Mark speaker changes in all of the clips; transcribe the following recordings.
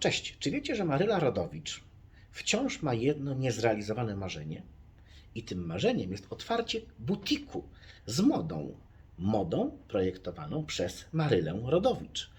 Speaker 1: Cześć, czy wiecie, że Maryla Rodowicz wciąż ma jedno niezrealizowane marzenie? I tym marzeniem jest otwarcie butiku z modą. Modą projektowaną przez Marylę Rodowicz.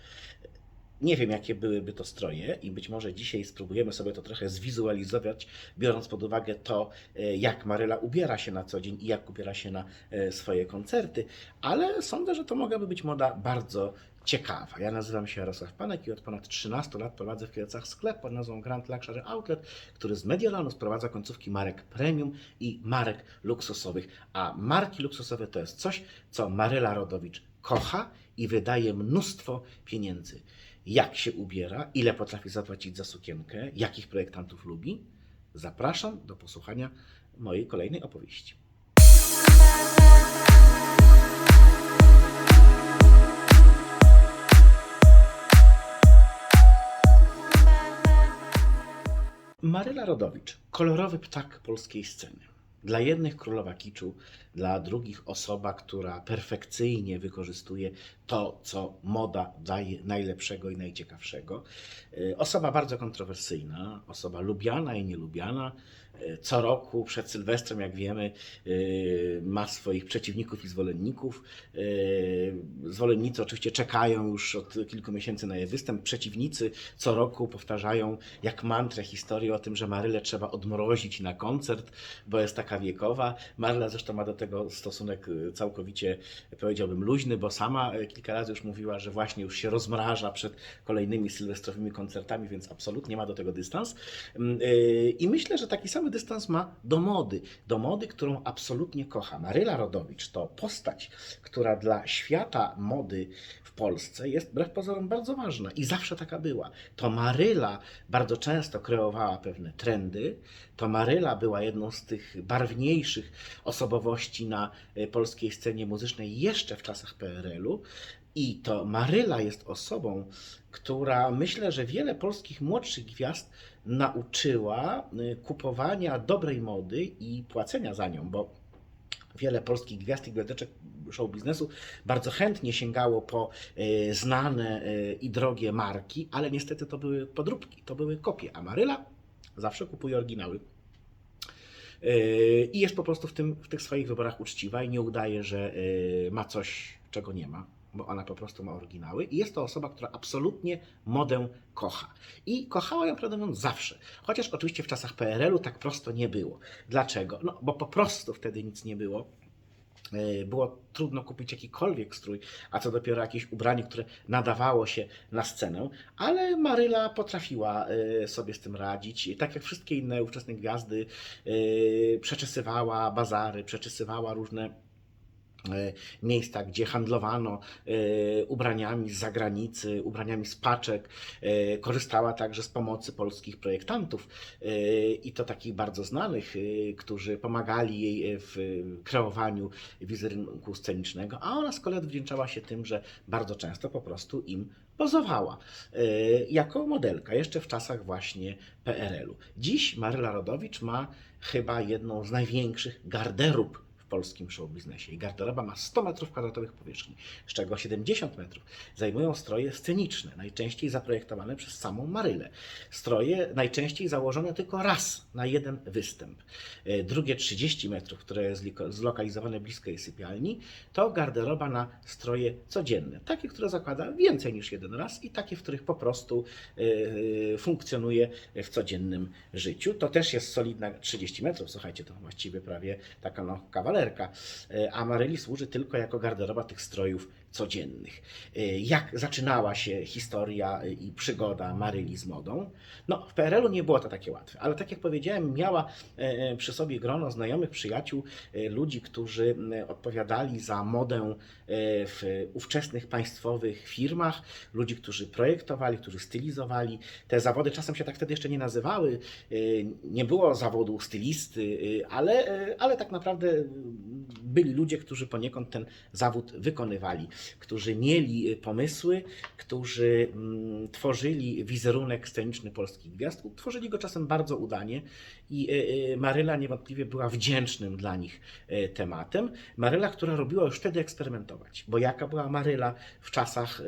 Speaker 1: Nie wiem, jakie byłyby to stroje, i być może dzisiaj spróbujemy sobie to trochę zwizualizować, biorąc pod uwagę to, e, jak Maryla ubiera się na co dzień i jak ubiera się na e, swoje koncerty, ale sądzę, że to mogłaby być moda bardzo ciekawa. Ja nazywam się Jarosław Panek i od ponad 13 lat prowadzę w Kielcach sklep pod nazwą Grand Luxury Outlet, który z Mediolanu sprowadza końcówki marek premium i marek luksusowych. A marki luksusowe to jest coś, co Maryla Rodowicz kocha i wydaje mnóstwo pieniędzy. Jak się ubiera, ile potrafi zapłacić za sukienkę, jakich projektantów lubi? Zapraszam do posłuchania mojej kolejnej opowieści. Maryla Rodowicz, kolorowy ptak polskiej sceny. Dla jednych królowa kiczu, dla drugich osoba, która perfekcyjnie wykorzystuje to, co moda daje najlepszego i najciekawszego. Y, Osoba bardzo kontrowersyjna, osoba lubiana i nielubiana. Co roku przed Sylwestrem, jak wiemy, y, ma swoich przeciwników i zwolenników. Y, Zwolennicy oczywiście czekają już od kilku miesięcy na jej występ. Przeciwnicy co roku powtarzają jak mantrę historię o tym, że Marylę trzeba odmrozić na koncert, bo jest taka wiekowa. Maryla zresztą ma do tego stosunek y, całkowicie, powiedziałbym, luźny, bo sama kilka razy już mówiła, że właśnie już się rozmraża przed kolejnymi sylwestrowymi koncertami, więc absolutnie ma do tego dystans. Mm, I myślę, że taki sam dystans ma do mody. Do mody, którą absolutnie kocha. Maryla Rodowicz to postać, która dla świata mody w Polsce jest wbrew pozorom bardzo ważna i zawsze taka była. To Maryla bardzo często kreowała pewne trendy. To Maryla była jedną z tych barwniejszych osobowości na e, polskiej scenie muzycznej jeszcze w czasach PRL-u. I to Maryla jest osobą, która myślę, że wiele polskich młodszych gwiazd nauczyła y, kupowania dobrej mody i płacenia za nią, bo wiele polskich gwiazd i gwiazdeczek show biznesu bardzo chętnie sięgało po y, znane y, i drogie marki, ale niestety to były podróbki, to były kopie, a Maryla zawsze kupuje oryginały. I jest po prostu w, tym, w tych swoich wyborach uczciwa i nie udaje, że ma coś, czego nie ma, bo ona po prostu ma oryginały. I jest to osoba, która absolutnie modę kocha. I kochała ją, prawdę mówiąc, zawsze. Chociaż oczywiście w czasach PRL-u tak prosto nie było. Dlaczego? No, bo po prostu wtedy nic nie było. Y, Było trudno kupić jakikolwiek strój, a co dopiero jakieś ubranie, które nadawało się na scenę, ale Maryla potrafiła y, sobie z tym radzić. Tak jak wszystkie inne ówczesne gwiazdy, y, przeczesywała bazary, przeczesywała różne e, miejsca, gdzie handlowano e, ubraniami z zagranicy, ubraniami z paczek. E, Korzystała także z pomocy polskich projektantów e, i to takich bardzo znanych, e, którzy pomagali jej w kreowaniu wizerunku scenicznego, a ona z kolei odwdzięczała się tym, że bardzo często po prostu im pozowała e, jako modelka, jeszcze w czasach właśnie PRL-u. Dziś Maryla Rodowicz ma chyba jedną z największych garderób polskim show biznesie. I garderoba ma 100 metrów kwadratowych powierzchni, z czego 70 metrów zajmują stroje sceniczne, najczęściej zaprojektowane przez samą Marylę. Stroje najczęściej założone tylko raz na jeden występ. E, Drugie 30 metrów, które jest zlokalizowane blisko jej sypialni, to garderoba na stroje codzienne. Takie, które zakłada więcej niż jeden raz i takie, w których po prostu e, funkcjonuje w codziennym życiu. To też jest solidna 30 metrów, słuchajcie, to właściwie prawie taka no, kawalerka. E, A Maryli służy tylko jako garderoba tych strojów codziennych. E, Jak zaczynała się historia e, i przygoda Maryli z modą? No, w PRL-u nie było to takie łatwe, ale tak jak powiedziałem, miała e, przy sobie grono znajomych, przyjaciół, ludzi, którzy odpowiadali za modę w ówczesnych państwowych firmach, ludzi, którzy projektowali, którzy stylizowali. Te zawody czasem się tak wtedy jeszcze nie nazywały, nie było zawodu stylisty, ale, ale tak naprawdę byli ludzie, którzy poniekąd ten zawód wykonywali. Którzy mieli y, pomysły, którzy mm, tworzyli wizerunek sceniczny polskich gwiazd. Tworzyli go czasem bardzo udanie i y, y, Maryla niewątpliwie była wdzięcznym dla nich tematem. Maryla, która robiła już wtedy eksperymentować, bo jaka była Maryla w czasach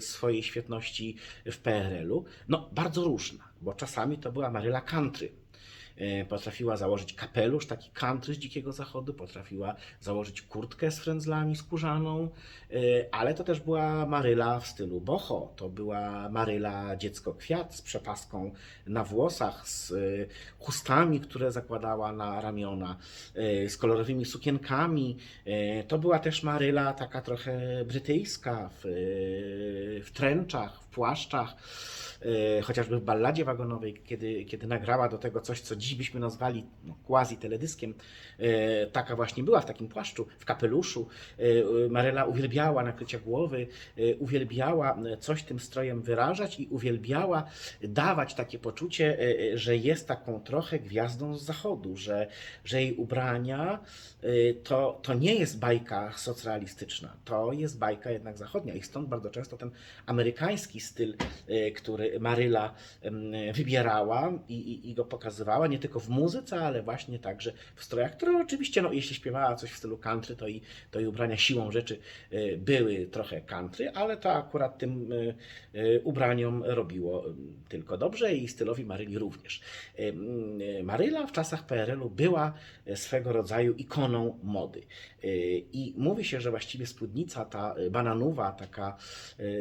Speaker 1: swojej świetności w PRL-u? No, bardzo różna, bo czasami to była Maryla country. E, Potrafiła założyć kapelusz, taki country z Dzikiego Zachodu, potrafiła założyć kurtkę z frędzlami skórzaną, e, ale to też była Maryla w stylu boho. To była Maryla dziecko kwiat z przepaską na włosach, z e, chustami, które zakładała na ramiona, z kolorowymi sukienkami. To była też Maryla taka trochę brytyjska, w, w tręczach, w płaszczach e, chociażby w balladzie wagonowej, kiedy, kiedy nagrała do tego coś, co dziś byśmy nazwali no, quasi teledyskiem, e, taka właśnie była w takim płaszczu, w kapeluszu. E, Maryla uwielbiała nakrycia głowy, uwielbiała coś tym strojem wyrażać i uwielbiała dawać takie poczucie, że jest taką trochę gwiazdą z zachodu, że, że jej ubrania to, to nie jest bajka socrealistyczna, to jest bajka jednak zachodnia i stąd bardzo często ten amerykański styl, e, który Maryla wybierała i, i, i go pokazywała, nie tylko w muzyce, ale właśnie także w strojach, które oczywiście, no, jeśli śpiewała coś w stylu country, to i, to i ubrania siłą rzeczy e, były trochę country, ale to akurat tym e, ubraniom robiło tylko dobrze i stylowi Maryli również. Maryla w czasach PRL-u była swego rodzaju ikoną mody. I mówi się, że właściwie spódnica ta bananowa, taka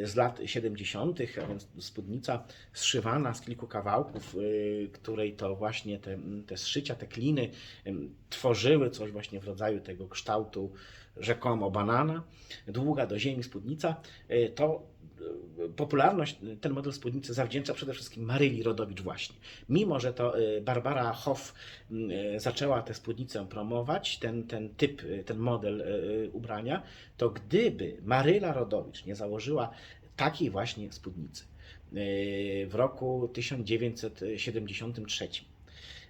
Speaker 1: z lat 70., a więc spódnica zszywana z kilku kawałków, e, której to właśnie te, te zszycia, te kliny tworzyły coś właśnie w rodzaju tego kształtu rzekomo banana, długa do ziemi spódnica, e, to e, popularność ten model spódnicy zawdzięcza przede wszystkim Maryli Rodowicz właśnie. Mimo, że to Barbara Hoff zaczęła tę spódnicę promować, ten, ten typ, ten model ubrania, to gdyby Maryla Rodowicz nie założyła takiej właśnie spódnicy e, w roku 1973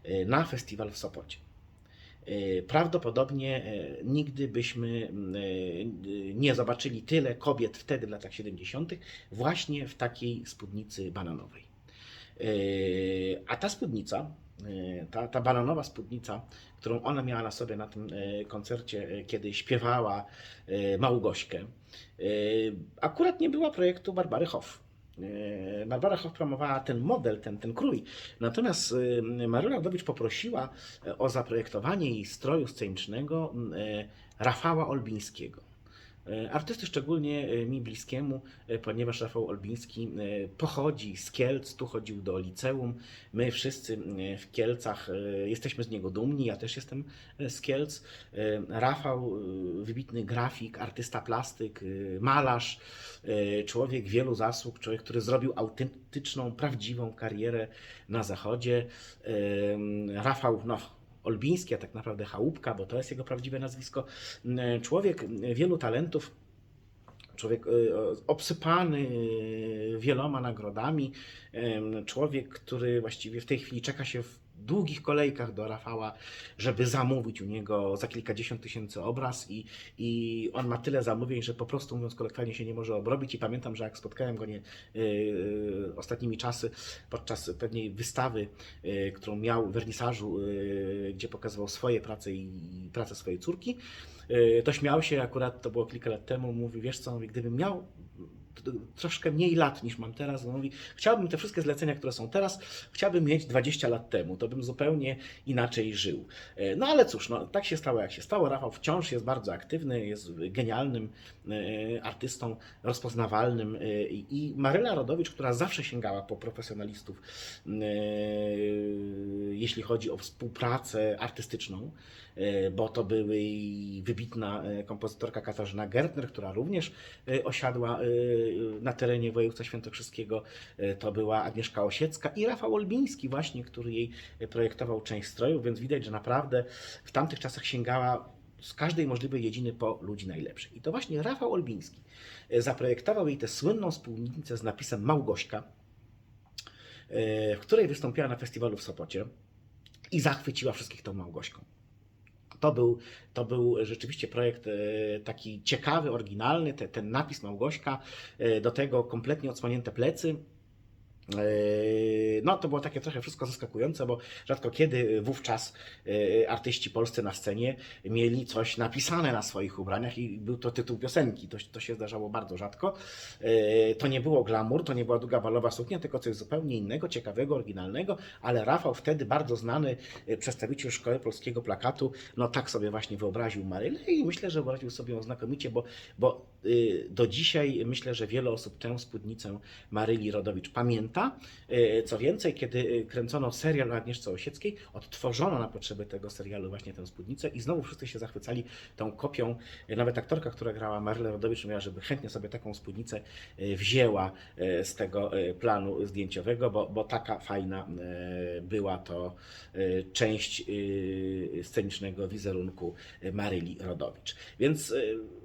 Speaker 1: e, na festiwal w Sopocie, E, Prawdopodobnie nigdy byśmy nie zobaczyli tyle kobiet wtedy w latach 70. właśnie w takiej spódnicy bananowej. A ta spódnica, ta, ta bananowa spódnica, którą ona miała na sobie na tym e, koncercie, e, kiedy śpiewała e, Małgośkę, akurat nie była projektu Barbary Hoff. Barbara Hoff promowała ten model, ten, ten krój. Natomiast Maryla Rodowicz poprosiła o zaprojektowanie jej stroju scenicznego Rafała Olbińskiego. E, Artysty szczególnie e, mi bliskiemu, e, ponieważ Rafał Olbiński pochodzi z Kielc, tu chodził do liceum. My wszyscy w Kielcach jesteśmy z niego dumni, ja też jestem z Kielc. Rafał, wybitny grafik, artysta plastyk, malarz, człowiek wielu zasług, człowiek, który zrobił autentyczną, prawdziwą karierę na Zachodzie. Rafał, no, Olbiński, a tak naprawdę Chałupka, bo to jest jego prawdziwe nazwisko. Mm, Człowiek wielu talentów, człowiek e, obsypany wieloma nagrodami, człowiek, który właściwie w tej chwili czeka się w długich kolejkach do Rafała, żeby zamówić u niego za kilkadziesiąt tysięcy obraz i, i on ma tyle zamówień, że po prostu mówiąc kolokwialnie się nie może obrobić. I pamiętam, że jak spotkałem go nie, yy, ostatnimi czasy podczas pewnej wystawy, yy, którą miał w wernisażu, gdzie pokazywał swoje prace i, pracę swojej córki, to śmiał się akurat, to było kilka lat temu, mówi, wiesz co, mówi, gdybym miał troszkę mniej lat niż mam teraz, no mówi, chciałbym te wszystkie zlecenia, które są teraz, chciałbym mieć 20 lat temu, to bym zupełnie inaczej żył. E, No ale cóż, no, tak się stało jak się stało. Rafał wciąż jest bardzo aktywny, jest genialnym e, artystą, rozpoznawalnym e, i Maryla Rodowicz, która zawsze sięgała po profesjonalistów, jeśli chodzi o współpracę artystyczną, bo to były i wybitna e, kompozytorka Katarzyna Gertner, która również e, osiadła e, na terenie województwa świętokrzyskiego, e, to była Agnieszka Osiecka i Rafał Olbiński właśnie, który jej projektował część strojów, więc widać, że naprawdę w tamtych czasach sięgała z każdej możliwej dziedziny po ludzi najlepszych. I to właśnie Rafał Olbiński e, zaprojektował jej tę słynną spódnicę z napisem Małgośka, e, w której wystąpiła na festiwalu w Sopocie i zachwyciła wszystkich tą Małgośką. To był, to był rzeczywiście projekt e, taki ciekawy, oryginalny, te, ten napis Małgośka, e, do tego kompletnie odsłonięte plecy. E, No, to było takie trochę wszystko zaskakujące, bo rzadko kiedy wówczas e, artyści polscy na scenie mieli coś napisane na swoich ubraniach i był to tytuł piosenki. To, to się zdarzało bardzo rzadko. E, To nie było glamour, to nie była długa balowa suknia, tylko coś zupełnie innego, ciekawego, oryginalnego, ale Rafał wtedy bardzo znany przedstawiciel Szkoły Polskiego Plakatu, no tak sobie właśnie wyobraził Marylę i myślę, że wyobraził sobie ją znakomicie, bo, bo y, do dzisiaj myślę, że wiele osób tę spódnicę Maryli Rodowicz pamięta. Y, Co więcej, kiedy y, kręcono serial o Agnieszce Osieckiej, odtworzono na potrzeby tego serialu właśnie tę spódnicę i znowu wszyscy się zachwycali tą kopią. Y, Nawet aktorka, która grała Marylę Rodowicz, mówiła, żeby chętnie sobie taką spódnicę wzięła z tego planu zdjęciowego, bo, bo taka fajna była to część scenicznego wizerunku Maryli Rodowicz. Więc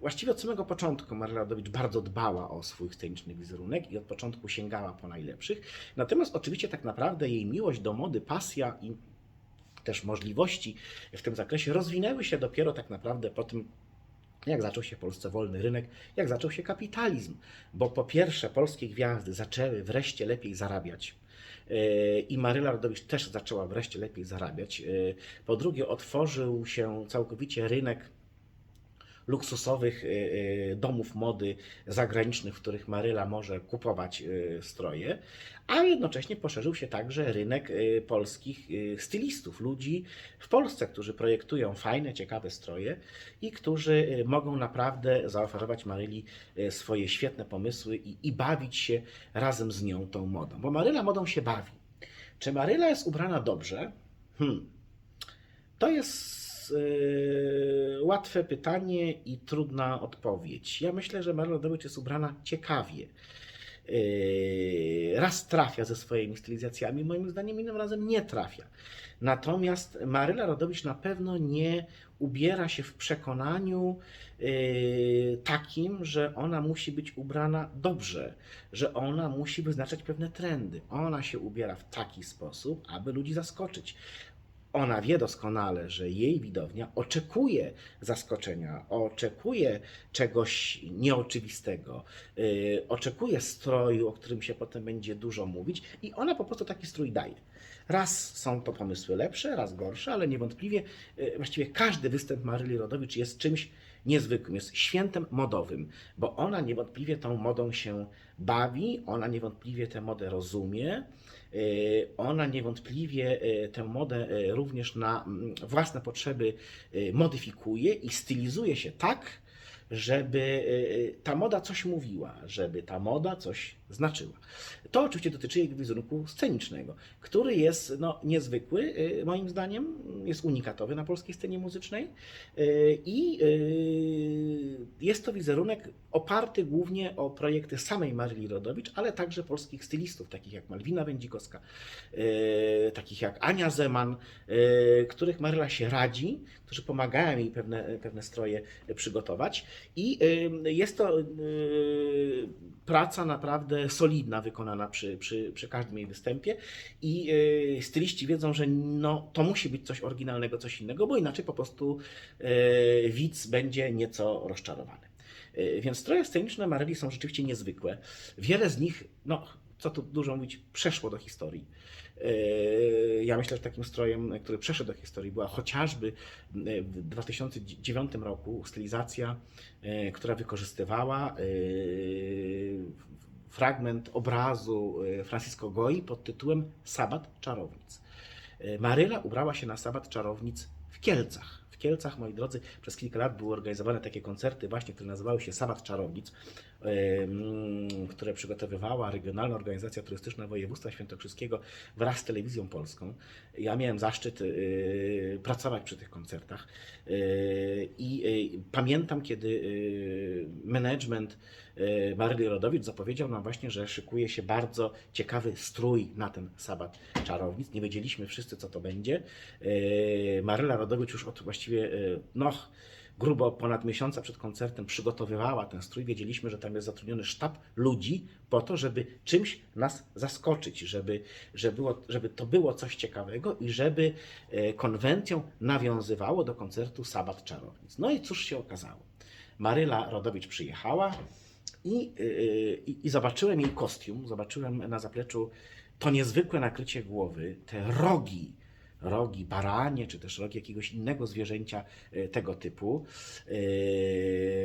Speaker 1: właściwie od samego początku Maryla Rodowicz bardzo dbała o swój sceniczny wizerunek i od początku sięgała po najlepszych. Natomiast oczywiście tak naprawdę jej miłość do mody, pasja i też możliwości w tym zakresie rozwinęły się dopiero tak naprawdę po tym, jak zaczął się w Polsce wolny rynek, jak zaczął się kapitalizm. Bo po pierwsze, polskie gwiazdy zaczęły wreszcie lepiej zarabiać. Yy, I Maryla Rodowicz też zaczęła wreszcie lepiej zarabiać. Yy, Po drugie, otworzył się całkowicie rynek luksusowych y, y, domów mody zagranicznych, w których Maryla może kupować y, stroje, a jednocześnie poszerzył się także rynek polskich stylistów, ludzi w Polsce, którzy projektują fajne, ciekawe stroje i którzy mogą naprawdę zaoferować Maryli swoje świetne pomysły i, i bawić się razem z nią tą modą. Bo Maryla modą się bawi. Czy Maryla jest ubrana dobrze? Hmm. To jest yy, łatwe pytanie i trudna odpowiedź. Ja myślę, że Maryla Rodowicz jest ubrana ciekawie. Yy, raz trafia ze swoimi stylizacjami, moim zdaniem innym razem nie trafia. Natomiast Maryla Rodowicz na pewno nie ubiera się w przekonaniu yy, takim, że ona musi być ubrana dobrze, że ona musi wyznaczać pewne trendy. Ona się ubiera w taki sposób, aby ludzi zaskoczyć. Ona wie doskonale, że jej widownia oczekuje zaskoczenia, oczekuje czegoś nieoczywistego, yy, oczekuje stroju, o którym się potem będzie dużo mówić, i ona po prostu taki strój daje. Raz są to pomysły lepsze, raz gorsze, ale niewątpliwie yy, właściwie każdy występ Maryli Rodowicz jest czymś niezwykłym, jest świętem modowym, bo ona niewątpliwie tą modą się bawi, ona niewątpliwie tę modę rozumie. Yy, Ona niewątpliwie yy, tę modę yy, również na własne potrzeby modyfikuje i stylizuje się tak, żeby ta moda coś mówiła, żeby ta moda coś znaczyła. To oczywiście dotyczy jej wizerunku scenicznego, który jest no, niezwykły, yy, moim zdaniem, jest unikatowy na polskiej scenie muzycznej yy, i yy, jest to wizerunek oparty głównie o projekty samej Maryli Rodowicz, ale także polskich stylistów, takich jak Malwina Wędzikowska, takich jak Ania Zeman, których Maryla się radzi, którzy pomagają jej pewne, pewne stroje przygotować. I jest to praca naprawdę solidna, wykonana przy, przy, przy każdym jej występie. I e, styliści wiedzą, że no, to musi być coś oryginalnego, coś innego, bo inaczej po prostu e, widz będzie nieco rozczarowany. E, Więc stroje sceniczne Maryli są rzeczywiście niezwykłe. Wiele z nich, no co tu dużo mówić, przeszło do historii. E, Ja myślę, że takim strojem, który przeszedł do historii, była chociażby e, w 2009 roku stylizacja, e, która wykorzystywała fragment obrazu e, Francisco Goi pod tytułem Sabat Czarownic. E, Maryla ubrała się na Sabat Czarownic w Kielcach. W Kielcach, moi drodzy, przez kilka lat były organizowane takie koncerty właśnie, które nazywały się Sabat Czarownic, które przygotowywała Regionalna Organizacja Turystyczna Województwa Świętokrzyskiego wraz z Telewizją Polską. Ja miałem zaszczyt y, pracować przy tych koncertach y, i y, pamiętam, kiedy y, management y, Maryli Rodowicz zapowiedział nam właśnie, że szykuje się bardzo ciekawy strój na ten sabat czarownic. Nie wiedzieliśmy wszyscy, co to będzie. Y, Maryla Rodowicz już od właściwie, y, no, grubo ponad miesiąca przed koncertem przygotowywała ten strój. Wiedzieliśmy, że tam jest zatrudniony sztab ludzi po to, żeby czymś nas zaskoczyć, żeby, żeby, było, żeby to było coś ciekawego i żeby konwencją nawiązywało do koncertu Sabat Czarownic. No i cóż się okazało? Maryla Rodowicz przyjechała i, i, i zobaczyłem jej kostium, zobaczyłem na zapleczu to niezwykłe nakrycie głowy, te rogi, rogi baranie, czy też rogi jakiegoś innego zwierzęcia y, tego typu.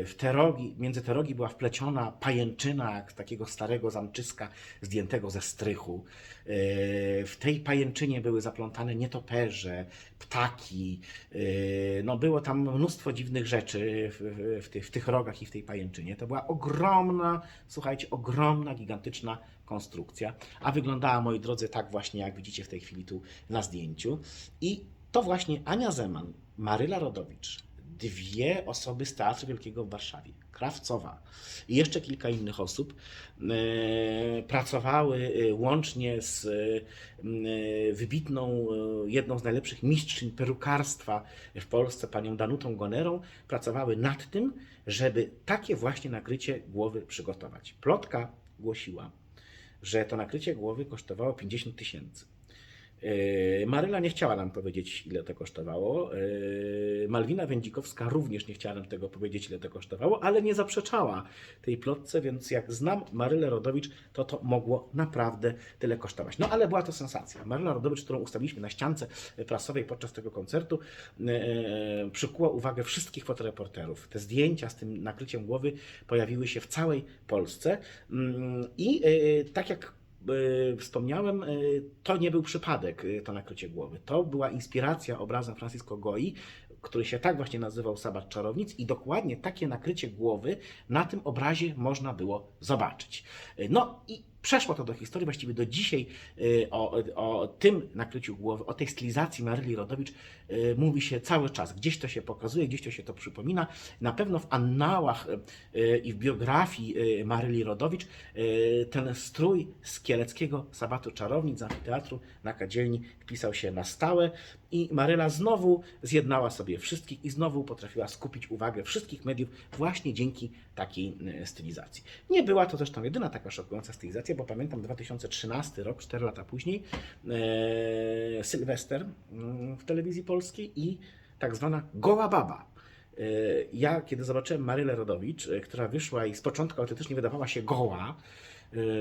Speaker 1: W te rogi, między te rogi była wpleciona pajęczyna takiego starego zamczyska zdjętego ze strychu. Yy, W tej pajęczynie były zaplątane nietoperze, ptaki. Yy, No było tam mnóstwo dziwnych rzeczy w, w, w, tych, w tych rogach i w tej pajęczynie. To była ogromna, słuchajcie, ogromna, gigantyczna konstrukcja, a wyglądała, moi drodzy, tak właśnie, jak widzicie w tej chwili tu na zdjęciu. I to właśnie Ania Zeman, Maryla Rodowicz, dwie osoby z Teatru Wielkiego w Warszawie, Krawcowa i jeszcze kilka innych osób e, pracowały e, łącznie z e, wybitną, jedną z najlepszych mistrzyń perukarstwa w Polsce, panią Danutą Gonerą, pracowały nad tym, żeby takie właśnie nakrycie głowy przygotować. Plotka głosiła, że to nakrycie głowy kosztowało 50 tysięcy. Yy, Maryla nie chciała nam powiedzieć, ile to kosztowało. Yy, Malwina Wędzikowska również nie chciała nam tego powiedzieć, ile to kosztowało, ale nie zaprzeczała tej plotce, więc jak znam Marylę Rodowicz, to to mogło naprawdę tyle kosztować. No ale była to sensacja. Maryla Rodowicz, którą ustawiliśmy na ściance prasowej podczas tego koncertu, yy, przykuła uwagę wszystkich fotoreporterów. Te zdjęcia z tym nakryciem głowy pojawiły się w całej Polsce Mm, i tak jak wspomniałem, e, to nie był przypadek, e, to nakrycie głowy. To była inspiracja obrazem Francisco Goi, który się tak właśnie nazywał Sabat Czarownic i dokładnie takie nakrycie głowy na tym obrazie można było zobaczyć. No i przeszło to do historii, właściwie do dzisiaj e, o, o tym nakryciu głowy, o tej stylizacji Maryli Rodowicz e, mówi się cały czas. Gdzieś to się pokazuje, gdzieś to się to przypomina. Na pewno w annałach e, i w biografii Maryli Rodowicz ten strój z kieleckiego Sabatu Czarownic z amfiteatru na Kadzielni wpisał się na stałe i Maryla znowu zjednała sobie wszystkich i znowu potrafiła skupić uwagę wszystkich mediów właśnie dzięki takiej stylizacji. Nie była to zresztą jedyna taka szokująca stylizacja, bo pamiętam 2013 rok, 4 lata później, e, Sylwester mm, w telewizji polskiej i tak zwana goła baba. E, Ja, kiedy zobaczyłem Marylę Rodowicz, e, która wyszła i z początku autentycznie wydawała się goła,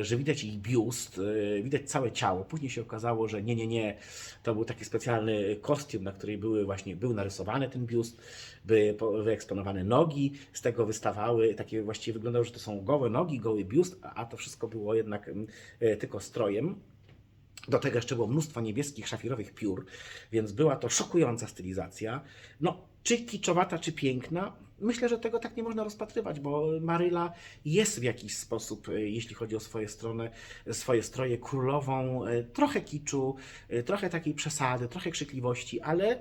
Speaker 1: że widać jej biust, e, widać całe ciało. Później się okazało, że nie, nie, nie, to był taki specjalny kostium, na której były właśnie, był narysowany ten biust, były po- wyeksponowane nogi, z tego wystawały, takie właściwie wyglądało, że to są gołe nogi, goły biust, a to wszystko było jednak mm, e, tylko strojem. Do tego jeszcze było mnóstwo niebieskich, szafirowych piór, więc była to szokująca stylizacja. No, czy kiczowata, czy piękna? Myślę, że tego tak nie można rozpatrywać, bo Maryla jest w jakiś sposób, e, jeśli chodzi o swoje strony, swoje stroje, królową e, trochę kiczu, e, trochę takiej przesady, trochę krzykliwości, ale,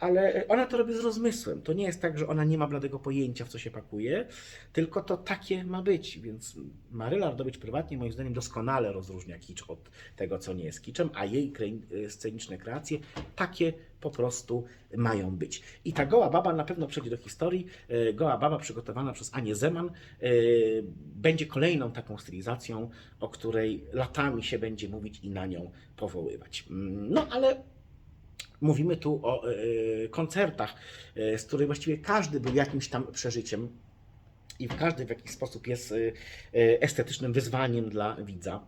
Speaker 1: ale ona to robi z rozmysłem. To nie jest tak, że ona nie ma bladego pojęcia, w co się pakuje, tylko to takie ma być. Więc Maryla Rodowicz prywatnie, moim zdaniem, doskonale rozróżnia kicz od tego, co nie jest kiczem, a jej e, sceniczne kreacje takie po prostu mają być. I ta goła baba na pewno przejdzie do historii. E, Goła baba przygotowana przez Anię Zeman e, będzie kolejną taką stylizacją, o której latami się będzie mówić i na nią powoływać. Mm, No ale mówimy tu o e, koncertach, z których właściwie każdy był jakimś tam przeżyciem i każdy w jakiś sposób jest estetycznym wyzwaniem dla widza.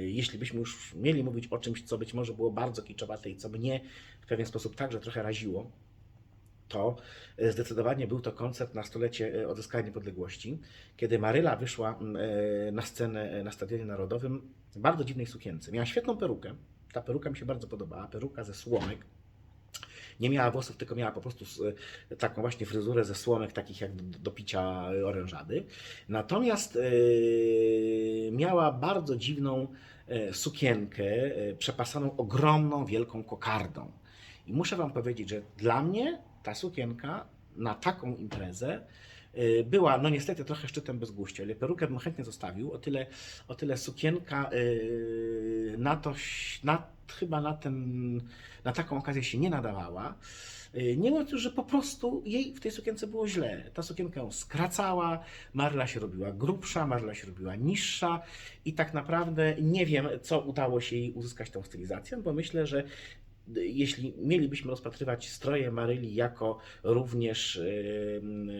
Speaker 1: Jeśli byśmy już mieli mówić o czymś, co być może było bardzo kiczowate i co mnie w pewien sposób także trochę raziło, to e, zdecydowanie był to koncert na stulecie e, odzyskania niepodległości, kiedy Maryla wyszła e, na scenę na Stadionie Narodowym w bardzo dziwnej sukience. Miała świetną perukę. Ta peruka mi się bardzo podobała. Peruka ze słomek. Nie miała włosów, tylko miała po prostu taką właśnie fryzurę ze słomek, takich jak do, do picia orężady. Natomiast miała bardzo dziwną sukienkę, przepasaną ogromną, wielką kokardą. I muszę Wam powiedzieć, że dla mnie ta sukienka na taką imprezę y, była, no niestety, trochę szczytem bezguścia, ale perukę bym chętnie zostawił. O tyle, o tyle sukienka y, na to, na, chyba na, ten, na taką okazję się nie nadawała. Y, Nie mówiąc już, że po prostu jej w tej sukience było źle. Ta sukienka ją skracała, Marla się robiła grubsza, Marla się robiła niższa i tak naprawdę nie wiem, co udało się jej uzyskać tą stylizacją, bo myślę, że jeśli mielibyśmy rozpatrywać stroje Maryli jako również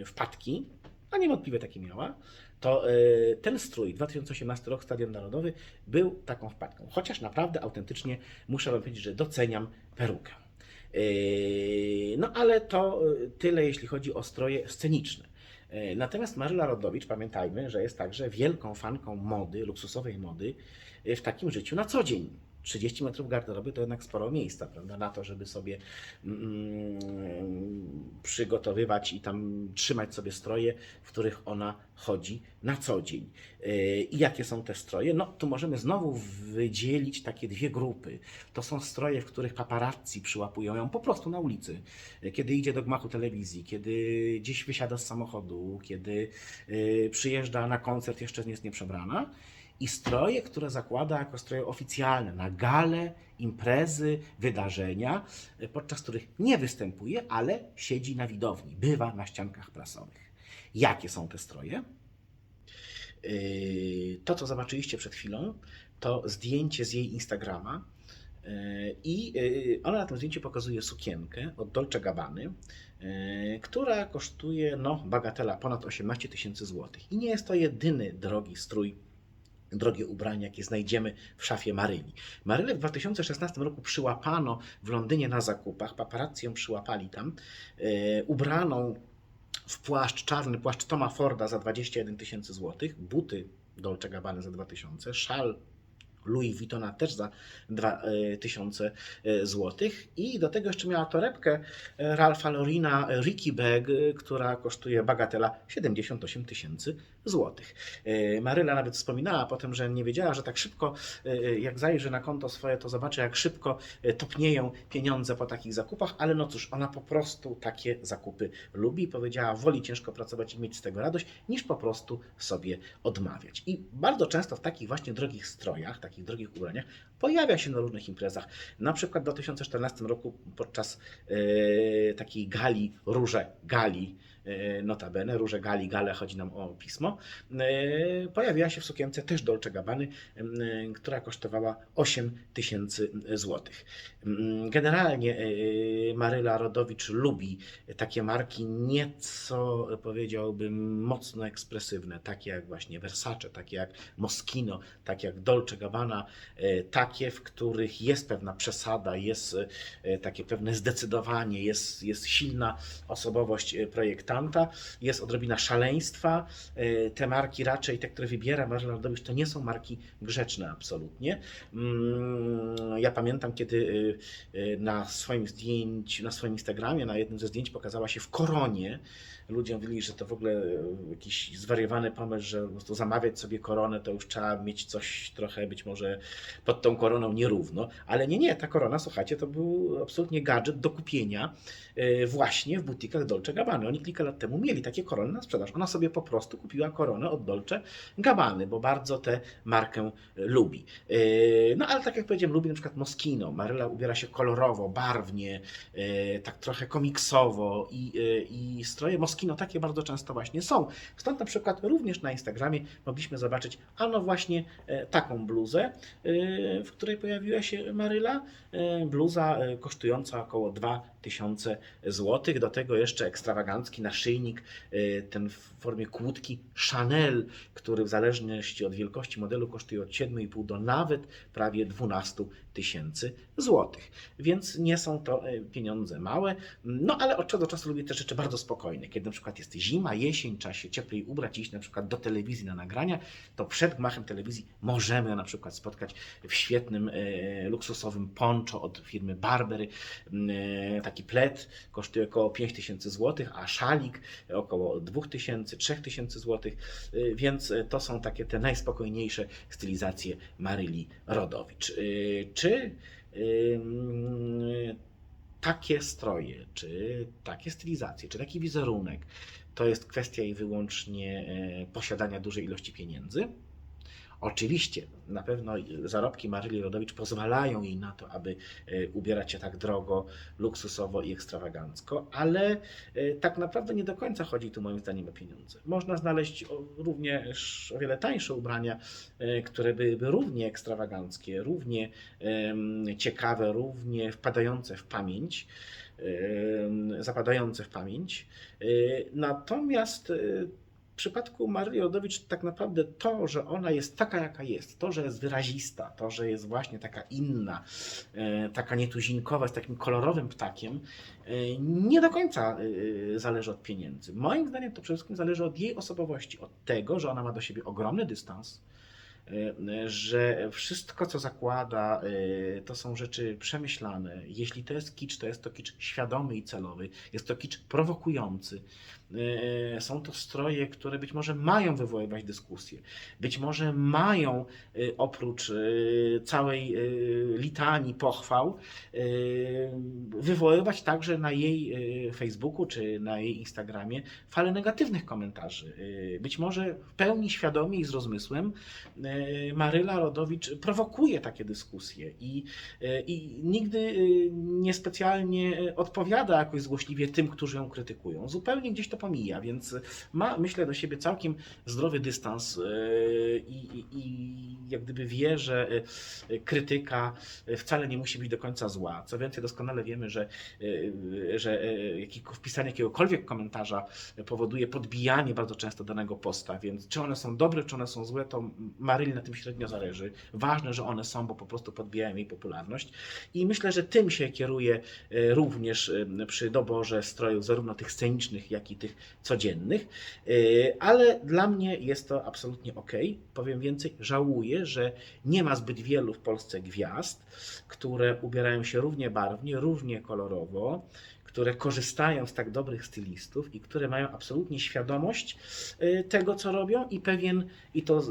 Speaker 1: wpadki, a niewątpliwie takie miała, to y, ten strój, 2018 rok, Stadion Narodowy, był taką wpadką. Chociaż naprawdę, autentycznie muszę Wam powiedzieć, że doceniam perukę. Yy, No ale to y, tyle, jeśli chodzi o stroje sceniczne. Natomiast Maryla Rodowicz, pamiętajmy, że jest także wielką fanką mody, luksusowej mody w takim życiu na co dzień. 30 metrów garderoby to jednak sporo miejsca, prawda, na to, żeby sobie mm, przygotowywać i tam trzymać sobie stroje, w których ona chodzi na co dzień. Yy, I jakie są te stroje? No, tu możemy znowu wydzielić takie dwie grupy. To są stroje, w których paparazzi przyłapują ją po prostu na ulicy, kiedy idzie do gmachu telewizji, kiedy gdzieś wysiada z samochodu, kiedy yy, przyjeżdża na koncert, jeszcze nie jest nieprzebrana. I stroje, które zakłada jako stroje oficjalne na gale, imprezy, wydarzenia, yy, podczas których nie występuje, ale siedzi na widowni, bywa na ściankach prasowych. Jakie są te stroje? Yy, To, co zobaczyliście przed chwilą, to zdjęcie z jej Instagrama. Yy, I ona na tym zdjęciu pokazuje sukienkę od Dolce Gabbany, która kosztuje, no, bagatela ponad 18 tysięcy złotych. I nie jest to jedyny drogi strój, drogie ubranie, jakie znajdziemy w szafie Maryli. Marylę w 2016 roku przyłapano w Londynie na zakupach, paparazzi ją przyłapali tam, yy, ubraną w płaszcz, czarny płaszcz Toma Forda za 21 tysięcy złotych, buty Dolce Gabbana za 2000, szal Louis Vuittona też za 2000 złotych i do tego jeszcze miała torebkę e, Ralpha Lorina e, Ricky Bag, e, która kosztuje bagatela 78 tysięcy złotych. E, Maryla nawet wspominała potem, że nie wiedziała, że tak szybko, e, jak zajrzy na konto swoje, to zobaczy, jak szybko e, topnieją pieniądze po takich zakupach, ale no cóż, ona po prostu takie zakupy lubi i powiedziała, woli ciężko pracować i mieć z tego radość, niż po prostu sobie odmawiać. I bardzo często w takich właśnie drogich strojach, takich drogich ubraniach, pojawia się na różnych imprezach. Na przykład w 2014 roku podczas e, takiej gali, róże gali, e, notabene, róże gali, gale, chodzi nam o pismo, e, pojawiła się w sukience też Dolce Gabbany, e, która kosztowała 8 tysięcy złotych. Generalnie e, Maryla Rodowicz lubi takie marki nieco, powiedziałbym, mocno ekspresywne, takie jak właśnie Versace, takie jak Moschino, takie jak Dolce Gabbana, e, takie, w których jest pewna przesada, jest e, takie pewne zdecydowanie, jest, jest silna osobowość e, jest odrobina szaleństwa. E, Te marki raczej, te, które wybiera Maryla Rodowicz, to nie są marki grzeczne absolutnie. Mm, Ja pamiętam, kiedy y, y, na swoim zdjęciu, na swoim Instagramie, na jednym ze zdjęć pokazała się w koronie. Ludzie mówili, że to w ogóle y, jakiś zwariowany pomysł, że po prostu zamawiać sobie koronę, to już trzeba mieć coś trochę być może pod tą koroną nierówno. Ale nie, nie, ta korona, słuchajcie, to był absolutnie gadżet do kupienia y, właśnie w butikach Dolce Gabbany. Oni kilka lat temu mieli takie korony na sprzedaż. Ona sobie po prostu kupiła koronę od Dolce Gabbany, bo bardzo tę markę y, lubi. No ale tak jak powiedziałem, lubi na przykład Moschino. Maryla ubiera się kolorowo, barwnie, tak trochę komiksowo i, i stroje Moschino takie bardzo często właśnie są. Stąd na przykład również na Instagramie mogliśmy zobaczyć, a no właśnie e, taką bluzę, yy, w której pojawiła się Maryla. Yy, Bluza kosztująca około 2000 zł. Do tego jeszcze ekstrawagancki naszyjnik, ten w formie kłódki Chanel, który w zależności od wielkości modelu kosztuje od 7,5 do nawet prawie 12 tysięcy złotych. Więc nie są to e, pieniądze małe. No ale od czasu do czasu lubię te rzeczy bardzo spokojne. Kiedy na przykład jest zima, jesień, trzeba się cieplej ubrać iść na przykład do telewizji na nagrania, to przed gmachem telewizji możemy na przykład spotkać w świetnym, e, luksusowym poncho od firmy Barbery. E, taki plet kosztuje około 5000 złotych, a szalik około 2000, 3000 złotych. E, Więc e, to są takie te najspokojniejsze stylizacje Maryli Rodowicz. E, Czy ym, takie stroje, czy takie stylizacje, czy taki wizerunek to jest kwestia i wyłącznie e, posiadania dużej ilości pieniędzy? Oczywiście, na pewno zarobki Maryli Rodowicz pozwalają jej na to, aby e, ubierać się tak drogo, luksusowo i ekstrawagancko, ale e, tak naprawdę nie do końca chodzi tu moim zdaniem o pieniądze. Można znaleźć również o wiele tańsze ubrania, e, które byłyby równie ekstrawaganckie, równie ciekawe, równie wpadające w pamięć, zapadające w pamięć. Natomiast w przypadku Marii Rodowicz tak naprawdę to, że ona jest taka, jaka jest, to, że jest wyrazista, to, że jest właśnie taka inna, e, taka nietuzinkowa, z takim kolorowym ptakiem, e, nie do końca e, zależy od pieniędzy. Moim zdaniem to przede wszystkim zależy od jej osobowości, od tego, że ona ma do siebie ogromny dystans, że wszystko, co zakłada, to są rzeczy przemyślane. Jeśli to jest kicz, to jest to kicz świadomy i celowy, jest to kicz prowokujący. E, Są to stroje, które być może mają wywoływać dyskusję. Być może mają e, oprócz całej litanii pochwał wywoływać także na jej Facebooku czy na jej Instagramie falę negatywnych komentarzy. Być może w pełni świadomie i z rozmysłem Maryla Rodowicz prowokuje takie dyskusje i, i nigdy niespecjalnie odpowiada jakoś złośliwie tym, którzy ją krytykują. Zupełnie gdzieś to pomija, więc ma, myślę, do siebie całkiem zdrowy dystans e, i, i, i jak gdyby wie, że e, krytyka wcale nie musi być do końca zła. Co więcej, doskonale wiemy, że, e, że wpisanie jakiegokolwiek komentarza powoduje podbijanie bardzo często danego posta, więc czy one są dobre, czy one są złe, to Maryli na tym średnio zależy. Ważne, że one są, bo po prostu podbijają jej popularność i myślę, że tym się kieruje również przy doborze strojów, zarówno tych scenicznych, jak i tych codziennych, E, ale dla mnie jest to absolutnie ok. Powiem więcej, żałuję, że nie ma zbyt wielu w Polsce gwiazd, które ubierają się równie barwnie, równie kolorowo, które korzystają z tak dobrych stylistów i które mają absolutnie świadomość e, tego, co robią i pewien, i to e,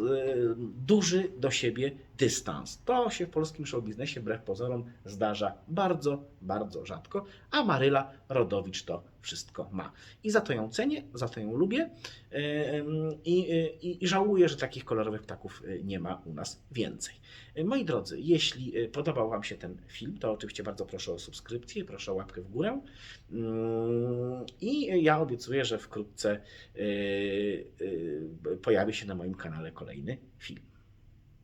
Speaker 1: duży do siebie dystans. To się w polskim showbiznesie wbrew pozorom zdarza bardzo, bardzo rzadko, a Maryla Rodowicz to wszystko ma. I za to ją cenię, za to ją lubię e, i, i, i żałuję, że takich kolorowych ptaków e, nie ma u nas więcej. E, Moi drodzy, jeśli podobał Wam się ten film, to oczywiście bardzo proszę o subskrypcję, proszę o łapkę w górę. Mm, I ja obiecuję, że wkrótce pojawi się na moim kanale kolejny film.